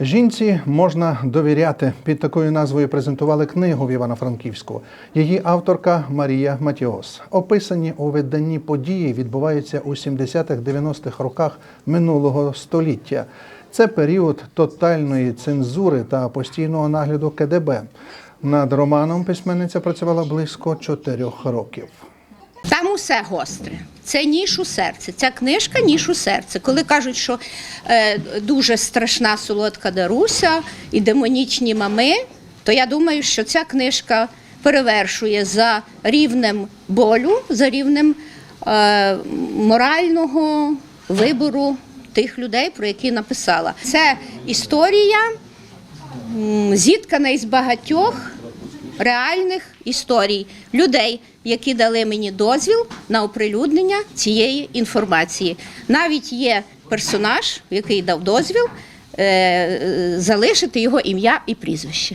Жінці можна довіряти. Під такою назвою презентували книгу в Івано-Франківську. Її авторка Марія Матіос. Описані у виданні події відбуваються у 70-х-90-х роках минулого століття. Це період тотальної цензури та постійного нагляду КДБ. Над романом письменниця працювала близько чотирьох років. Там усе гостре. Це ніж у серце. Ця книжка ніж у серце. Коли кажуть, що е, дуже страшна солодка Даруся і демонічні мами, то я думаю, що ця книжка перевершує за рівнем болю, за рівнем е, морального вибору тих людей, про які написала. Це історія зіткана із багатьох реальних історій людей, які дали мені дозвіл на оприлюднення цієї інформації. Навіть є персонаж, який дав дозвіл е, залишити його ім'я і прізвище.